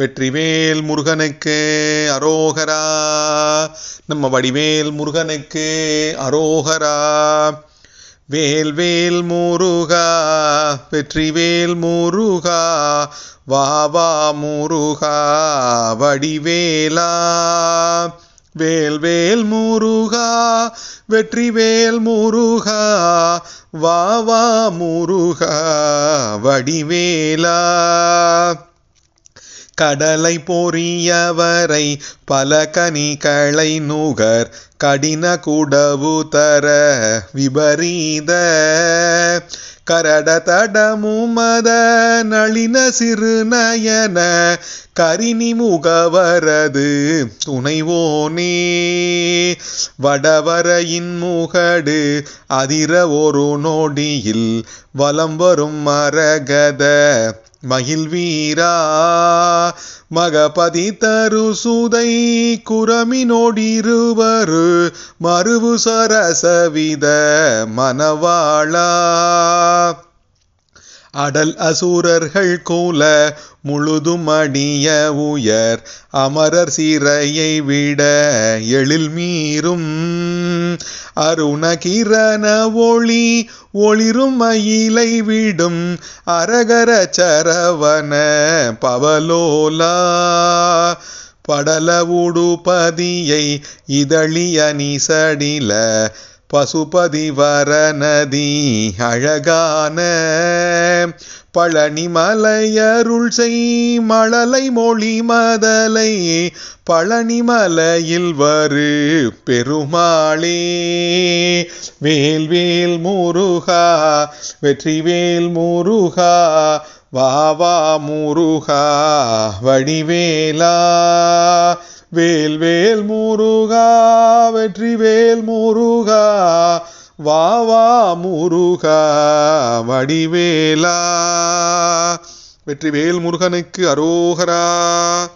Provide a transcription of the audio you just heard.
வெற்றிவேல் முருகனுக்கு அரோகரா. நம்ம வடிவேல் முருகனுக்கு அரோகரா. வேல் வேல் முருகா வெற்றிவேல் முருகா. வா வா முருகா வடிவேலா. வேல் வேல் முருகா வெற்றிவேல் முருகா. வா வா முருகா வடிவேலா. கடலை பொறியவரை பல கனிகளை நுகர் கடின குடவு தர விபரீத. கரட தடமுமத நளின சிறுநயன கரிணி முகவரது துணைவோனே. வடவரையின் முகடு அதிர ஒரு நொடியில் வலம் வரும் மரகத மகிழ்வீரா. மகபதி தரு சுதை குரமினோடிருவரு. மறுவு சரசவித மனவாளா அடல் அசூரர்கள் கூல முழுதும் அணிய உயர் அமரர் சிறையை விட எழில் மீறும். அருணகிரண ஒளி ஒளிரும் மயிலை விடும் அரகர சரவண பவலோலா. படல உடுபதியை இதழிய சடில பசுபதி வரநதி அழகான பழனிமலையருள் செய் மழலை மொழி மதலை பழனிமலையில் வரு பெருமாளே. வேல்வேல் முருகா வெற்றிவேல் முருகா வாவா முருகா வடிவேலா. வேல்வேல் முருகா வெற்றிவேல் வா வா முருகா வடிவேலா. வெற்றிவேல் முருகனுக்கு அரோகரா.